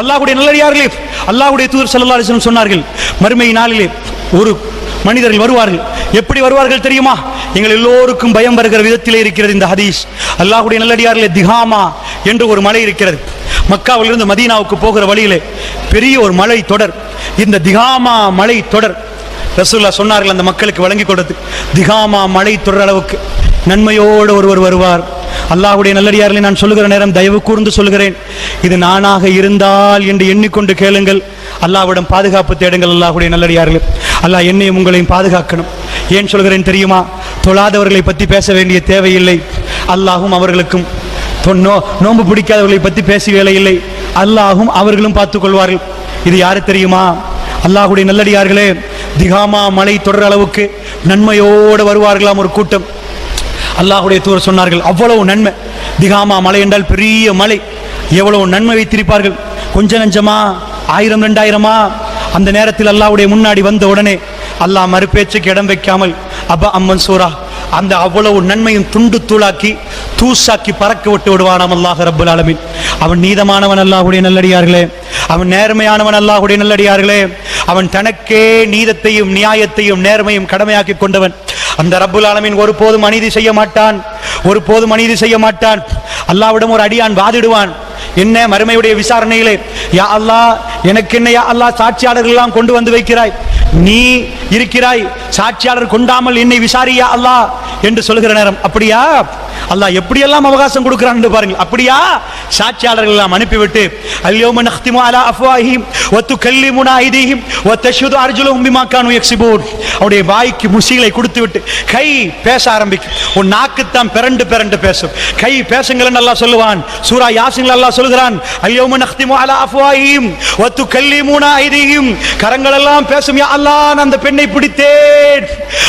அல்லாஹுடைய நல்லடியார்களே அல்லாஹுடைய தூர் ஸல்லல்லாஹு சொன்னார்கள் மறுமை நாளிலே ஒரு மனிதர்கள் வருவார்கள். எப்படி வருவார்கள் தெரியுமா? எங்கள் எல்லோருக்கும் பயம் வருகிற விதத்திலே இருக்கிறது இந்த ஹதீஸ். அல்லாஹ்வுடைய நல்லடியார்களே திகாமா என்று ஒரு மலை இருக்கிறது. மக்காவிலிருந்து மதீனாவுக்கு போகிற வழியிலே பெரிய ஒரு மலை தொடர். இந்த திகாமா மலை தொடர். ரசூல்லா சொன்னார்கள் அந்த மக்களுக்கு வழங்கி கொடுத்து திகாமா மலை தொடர் அளவுக்கு நன்மையோடு ஒருவர் வருவார். அல்லாஹுடைய நல்லடியார்களை நான் சொல்லுகிற நேரம் தயவு கூர்ந்து சொல்கிறேன் இது நானாக இருந்தால் என்று எண்ணிக்கொண்டு கேளுங்கள். அல்லாஹ்விடம் பாதுகாப்பு தேடுங்கள் அல்லாஹ்வுடைய நல்லடியார்களே. அல்லாஹ் என்னையும் உங்களையும் பாதுகாக்கணும். ஏன் சொல்கிறேன் தெரியுமா? தொழாதவர்களை பற்றி பேச வேண்டிய தேவையில்லை. அல்லாஹும் அவர்களுக்கும் நோ நோன்பு பிடிக்காதவர்களை பற்றி பேச வேலையில்லை. அல்லாஹும் அவர்களும் பார்த்துக்கொள்வார்கள் இது யாரு தெரியுமா? அல்லாஹுடைய நல்லடியார்களே திகாமா மலை தொடர் அளவுக்கு நன்மையோடு வருவார்களாம் ஒரு கூட்டம். அல்லாஹ்வுடைய தூர் சொன்னார்கள் அவ்வளவு நன்மை. திகாமா மலை என்றால் பெரிய மலை. எவ்வளவு நன்மை வைத்திருப்பார்கள். கொஞ்ச நஞ்சமா? ஆயிரம் ரெண்டாயிரமா அந்த நேரத்தில் அல்லாஹ்வுடைய முன்னாடி வந்த உடனே அல்லாஹ் மறுபேச்சுக்கு இடம் வைக்காமல் அப்ப அம்மன் சூரா. அந்த அவ்வளவு நன்மையும் துண்டு தூளாக்கி தூசாக்கி பறக்க விட்டு விடுவானாம் அல்லாஹ் ரபுல் ஆலமீன். அவன் நீதமானவன் அல்லாஹுடைய நல்லடியார்களே. அவன் நேர்மையானவன் அல்லாஹுடைய நல்லடியார்களே. அவன் தனக்கே நீதத்தையும் நியாயத்தையும் நேர்மையும் கடமையாக்கி கொண்டவன். அந்த ரப்புல் ஆலமீன் ஒருபோதும் அநீதி செய்ய மாட்டான். ஒருபோதும் அநீதி செய்ய மாட்டான். அல்லாவிடம் ஒரு அடியான் வாதிடுவான். என்ன? மறுமையுடைய விசாரணையிலே யா அல்லாஹ் எனக்கு என்ன? யா அல்லாஹ் சாட்சியாளர்கள் எல்லாம் கொண்டு வந்து வைக்கிறாய். நீ இருக்கிறாய். சாட்சியாளர் கொண்டாமல் என்னை விசாரியா அல்லாஹ் என்று சொல்கிற நேரம். அப்படியா? அல்லாஹ் எப்படியெல்லாம் அவகாசம் கொடுக்கிறான் பாருங்க அப்படியா? சாட்சியாளர்கள் எல்லாம் அனுப்பிவிட்டு அல்யோம நஹ்திமு அலா அஃப்வாஹிம் ஒத்து கல்லி ஐதீஹிம் ஒத்தஷுது தஷ்ஹது அர்ஜுலுஹும் பிமா அவருடைய வாய்க்கு முசிகளை கொடுத்து விட்டு கை பேச ஆரம்பிக்கும். உன் நாக்குத்தான் பிறண்டு பிறண்டு பேசும். கை பேசுங்கள் நல்லா சொல்லுவான். சூரா யாசின்ல அல்லாஹ் சொல்கிறான் அல்யோம நஹ்திமு அலா அஃப்வாஹிம் ஒத்து கல்லி ஐதீஹிம். கரங்கள் எல்லாம் பேசும் யா அல்லாஹ் நான் அந்த பெண்ணை பிடித்தேன்.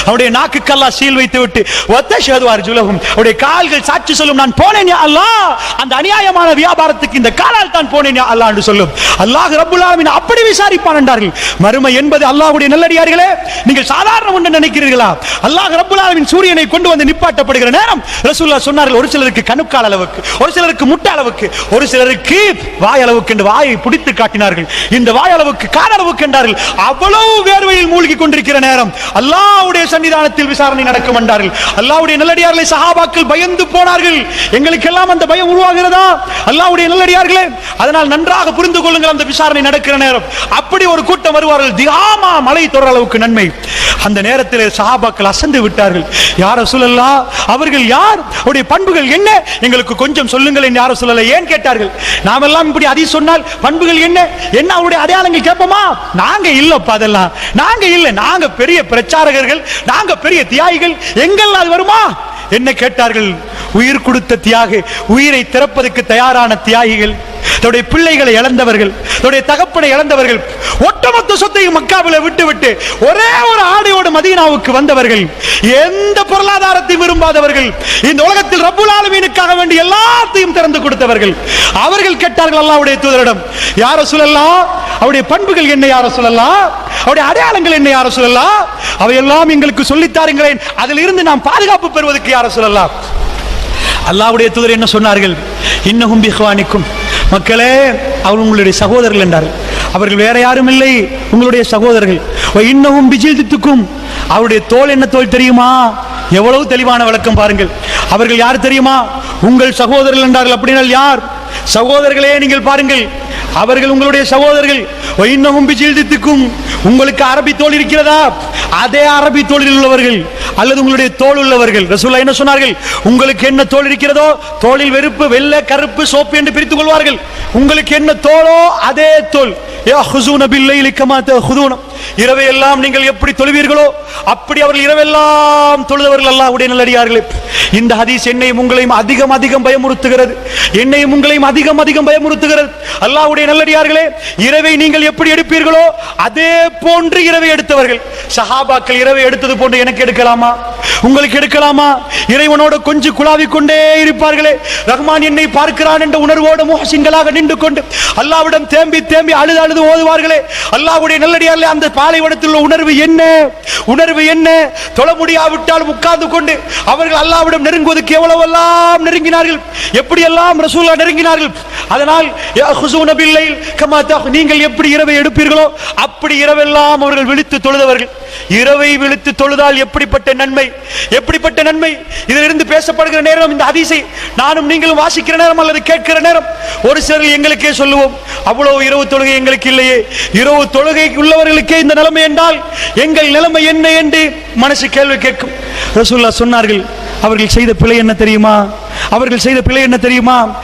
அவருடைய நாக்குக்கெல்லாம் சீல் வைத்து விட்டு ஒத்தஷுது அர்ஜுலகும் அவருடைய கால்கள் சாட்சி சொல்லும் நான் போனேன் அல்லாஹ். அந்த அநியாயமான வியாபாரத்துக்கு இந்த காலால் தான் போனேன் யா அல்லாஹ் என்று சொல்லும். அல்லாஹ் ரபுல் ஆலமின் அப்படி விசாரிப்பான் என்றார்கள். மறுமை என்பது அல்லாஹ்வுடைய நல்லடியார்களே நீங்கள் சாதாரண ஒன்று நினைக்கிறீர்களா? அல்லாஹ் ரபுல் ஆலமின் சூரியனை கொண்டு வந்து நிப்பாட்டப்படுகிற நேரம் ரசூல்லா சொன்னார்கள் ஒரு சிலருக்கு கணுக்கால் அளவுக்கு ஒரு சிலருக்கு முட்டை அளவுக்கு ஒரு சிலருக்கு வாய் அளவுக்கு என்று வாயை பிடித்து காட்டினார்கள். இந்த வாய் அளவுக்கு கால் அளவுக்கு என்றார்கள். அவ்வளவு வேர்வையில் மூழ்கி கொண்டிருக்கிற நேரம் அல்லாஹ்வுடைய சன்னிதானத்தில் விசாரணை நடக்கும் என்றார்கள். அல்லாஹ்வுடைய நல்லடியார்களை சஹாபாக்கள் பயந்து போனார்கள். எங்களுக்கெல்லாம் அந்த பயம் உருவாகிறதா? அல்லாவுடைய நல்லடியார்களே அதனால் நன்றாக புரிந்து கொள்ளுங்கள் அந்த விசாரணை நடக்கிற நேரம். அப்படி ஒரு கூட்டம் வருவார்கள். தியாமா மலை தொடர் அளவுக்கு நன்மை. அந்த நேரத்தில் சஹாபாக்கள் அசந்து விட்டார்கள். யார சொல்லலாம் அவர்கள் யார்? அவருடைய பண்புகள் என்ன? எங்களுக்கு கொஞ்சம் சொல்லுங்கள் யாரும் சொல்லல ஏன் கேட்டார்கள். நாமெல்லாம் இப்படி அதி சொன்னால் பண்புகள் என்ன? என்ன அவருடைய அடையாளங்கள் கேட்போமா? நாங்க இல்லப்பா அதெல்லாம். நாங்க இல்ல. நாங்க பெரிய பிரச்சாரகர்கள். நாங்க பெரிய தியாகிகள். எங்கெல்லாம் அது வருமா? என்ன கேட்டார்கள்? உயிர் கொடுத்த தியாகி உயிரை திறப்பதற்கு தயாரான தியாகிகள் தன்னுடைய பிள்ளைகளை இழந்தவர்கள் தன்னுடைய தகப்பனை இழந்தவர்கள் ஒட்டுமொத்த சொத்தையும் மக்காவில் விட்டுவிட்டு ஒரே ஒரு ஆடையோடு மதீனாவுக்கு வந்தவர்கள் எந்த பொருளாதாரத்தையும் விரும்பாதவர்கள் இந்த உலகத்தில் ரப்புல் ஆலமீனுக்காக வேண்டி எல்லாத்தையும் திறந்து கொடுத்தவர்கள். அவர்கள் கேட்டார்கள் அல்லாவுடைய தூதரிடம் யார சொல்லலாம் அவருடைய பண்புகள் என்ன யார சொல்லலாம் அவருடைய அடையாளங்கள் என்ன யார சொல்லலாம் அவையெல்லாம் எங்களுக்கு சொல்லித்தாருங்களேன் அதில் இருந்து நாம் பாதுகாப்பு பெறுவதற்கு யார சொல்லலாம் அல்லாவுடைய தூதர் என்ன சொன்னார்கள்? இன்னகும் பிஹ்வானிக்கும். மக்களே அவர் உங்களுடைய சகோதரர்கள் என்றார்கள் அவர்கள் வேற யாரும் இல்லை உங்களுடைய சகோதரர்கள். இன்னமும் இன்னஹும் பிஜில்தித்துக்கும். அவருடைய தோல் என்ன தோல் தெரியுமா? எவ்வளவு தெளிவான விளக்கம் பாருங்கள். அவர்கள் யார் தெரியுமா? உங்கள் சகோதரர்கள் என்றார்கள். அப்படின்னால் யார்? சகோதரர்களே நீங்கள் பாருங்கள். அவர்கள் உங்களுடைய சகோதரர்கள். இன்னமும் பிஜீழ்தித்துக்கும் உங்களுக்கு அரபி தோல் இருக்கிறதா? அதே அரபி தோளில் உள்ளவர்கள். அல்லது உங்களுடைய தோல் உள்ளவர்கள். ரசூல்லா என்ன சொன்னார்கள்? உங்களுக்கு என்ன தோல் இருக்கிறதோ தோளில் வெறுப்பு வெள்ளை கருப்பு சோப்பு என்று பிரித்துக் கொள்வார்கள். உங்களுக்கு என்ன தோலோ அதே தோல். ஏ ஹுசூன பில்லை இலிக்கமாத்த ஹுதூனம் இரவை எல்லாம் நீங்கள் எப்படி தொழுவீர்களோ அப்படி அவர்கள் இரவெல்லாம் தொழுதவர்கள் அல்லாஹ்வுடைய நல்லடியார்களே. இந்த ஹதீஸ் என்னையும் உங்களையும் அதிகம் அதிகம் பயமுறுத்துகிறது. என்னையும் உங்களையும் அதிகம் அதிகம் பயமுறுத்துகிறது. அல்லாஹ்வுடைய நல்லடியார்களே இரவை நீங்கள் எப்படி எடுப்பீர்களோ அதே போன்று இரவை எடுத்தவர்கள். சஹாபாக்கள் இரவை எடுத்தது போன்று எனக்கு எடுக்கலாமா? உங்களுக்கு எடுக்கலாமா? இறைவனோடு கொஞ்சம் குழாவிக் கொண்டே இருப்பார்களே. ரஹ்மான் என்னை பார்க்கிறான் என்ற உணர்வோடு முகசிங்களாக நின்று கொண்டு அல்லாவிடம் தேம்பி தேம்பி அழுது அழுது ஓதுவார்களே. அல்லாவுடைய நல்லடியார்களே அந்த பாலைவனத்தில் உள்ள உணர்வு என்ன? உணர்வு என்ன? தொழ முடியாவிட்டால் உட்கார்ந்து கொண்டு அவர்கள் அல்லாவிடம் நெருங்குவதற்கு எவ்வளவெல்லாம் நெருங்கினார்கள்? எப்படியெல்லாம் ரசூலா நெருங்கினார்கள்? அதனால் நீங்கள் எப்படி இரவை எடுப்பீர்களோ அப்படி இரவெல்லாம் அவர்கள் விழித்து தொழுதவர்கள். இரவை விழித்து தொழுதால் எப்படிப்பட்ட நன்மை? எப்படிப்பட்ட நன்மை? இதிலிருந்து பேசப்படுகிற நேரம் இந்த அதிசை நானும் நீங்களும் வாசிக்கிற நேரம் அல்லது கேட்கிற நேரம்? ஒரு சிலர் எங்களுக்கே சொல்லுவோம் அவ்வளவு இரவு தொழுகை எங்களுக்கு இல்லையே. இரவு தொழுகை உள்ளவர்களுக்கே இந்த நிலைமை என்றால் எங்கள் நிலைமை என்ன என்று மனசு கேள்வி கேட்கும். ரசூல்லா சொன்னார்கள் அவர்கள் செய்த பிழை என்ன தெரியுமா? அவர்கள் செய்த பிழை என்ன தெரியுமா?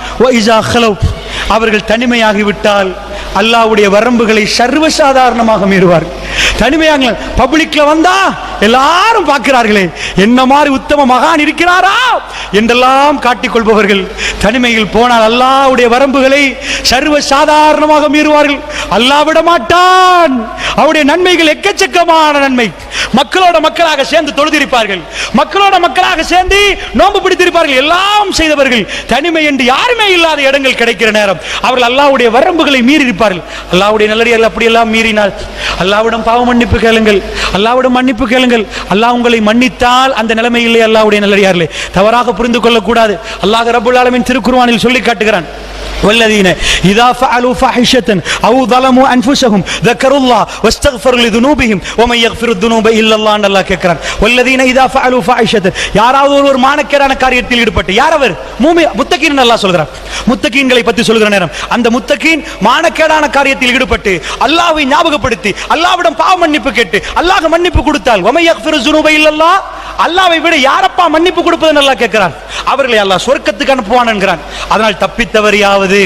அவர்கள் தனிமையாகிவிட்டால் அல்லாவுடைய வரம்புகளை சர்வசாதாரணமாக மீறுவார்கள் தனிமையாங்க பப்ளிக்ல வந்தா எல்லாரும் பார்க்கிறார்களே என்ன மாதிரி உத்தம மகான் இருக்கிறாரா என்றெல்லாம் காட்டிக்கொள்பவர்கள் தனிமையில் போனால் அல்லாஹ்வுடைய வரம்புகளை சர்வ சாதாரணமாக மீறுவார்கள். அல்லாஹ் விட மாட்டான் அவருடைய நன்மைகள் எக்கச்சக்கமான நன்மை. மக்களோட மக்களாக சேர்ந்து தொழுதிருப்பார்கள் மக்களோட மக்களாக சேர்ந்து நோன்பு பிடித்திருப்பார்கள் எல்லாம் செய்தவர்கள் தனிமை என்று யாருமே இல்லாத இடங்கள் கிடைக்கிற நேரம் அவர்கள் அல்லாஹ்வுடைய வரம்புகளை மீறி இருப்பார்கள் அல்லாஹ்வுடைய நல்லடியார்கள் அப்படியெல்லாம் மீறினால் அல்லாஹ்விடம் பாவ மன்னிப்பு கேளுங்கள் அல்லாஹ்விடம் மன்னிப்பு கேளுங்கள் அல்லாஹ் உங்களை மன்னித்தால் அந்த நிலைமையிலே அல்லாஹ்வுடைய நல்லடியார்களே தவறாக புரிந்து கொள்ளக்கூடாது அல்லாஹ் ரப்புல் ஆலமீன் திருக்குர்ஆனில் சொல்லி காட்டுகிறான் والذين إذا فعلوا فاحشة أو ظلموا أنفسهم ذكروا الله واستغفروا لذنوبهم ومن يغفر الذنوب இல்லல்லான்னு அல்லாஹ் கேட்கிறான். வல்லதீன இதா ஃபஅலு ஃபாயிஷத் யாராவது ஒரு ஒரு மானக்கேடான காரியத்தில் ஈடுபட்டு யார் அவர்? மூமி முத்தகீன் அல்லாஹ் சொல்கிறார் முத்தகீன்களை பற்றி சொல்கிற நேரம். அந்த முத்தகீன் மானக்கேடான காரியத்தில் ஈடுபட்டு அல்லாஹ்வை ஞாபகப்படுத்தி அல்லாஹ்விடம் பாவ மன்னிப்பு கேட்டு அல்லாஹ் மன்னிப்பு கொடுத்தால் வமை யக்ஃபிரு ஸுனூப அல்லாவை விட யாரப்பா மன்னிப்பு கொடுப்பது நல்லா கேட்கிறான். அவர்களை அல்லாஹ் சொர்க்கத்துக்கு அனுப்புவான் என்கிறான். அதனால் தப்பித்தவர் யாவது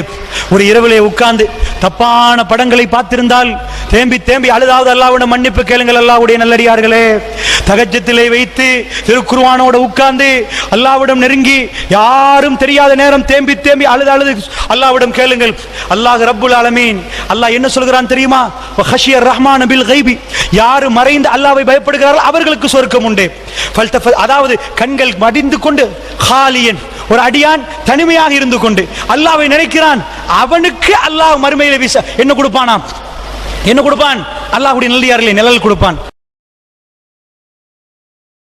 ஒரு இரவிலே உட்கார்ந்து தப்பான படங்களை பார்த்திருந்தால் தேம்பி தேம்பி அழுதாவது அல்லாவிடம் மன்னிப்பு கேளுங்கள் அல்லாவுடைய நல்லடியார்களே. தகஜத்திலே வைத்து திருக்குருவானோட உட்கார்ந்து அல்லாவிடம் நெருங்கி யாரும் தெரியாத நேரம் தேம்பி தேம்பி அழுது அழுது அல்லாவிடம் கேளுங்கள். அல்லாஹ் ரப்புல் ஆலமீன். அல்லாஹ் என்ன சொல்கிறான் தெரியுமா? ஹஷியர் ரஹ்மான் பில் கைபி. யாரு மறைந்து அல்லாவை பயப்படுகிறார்கள் அவர்களுக்கு சொர்க்கம் உண்டு. அதாவது கண்கள் மடிந்து கொண்டு ஹாலியன் ஒரு அடியான் தனிமையாக இருந்து கொண்டு அல்லாவை நினைக்கிறான். அவனுக்கு அல்லாஹ் மறுமையில வீச என்ன கொடுப்பானாம்? என்ன கொடுப்பான்? அல்லாஹுடைய நல்லியார்களே நிழல் கொடுப்பான்.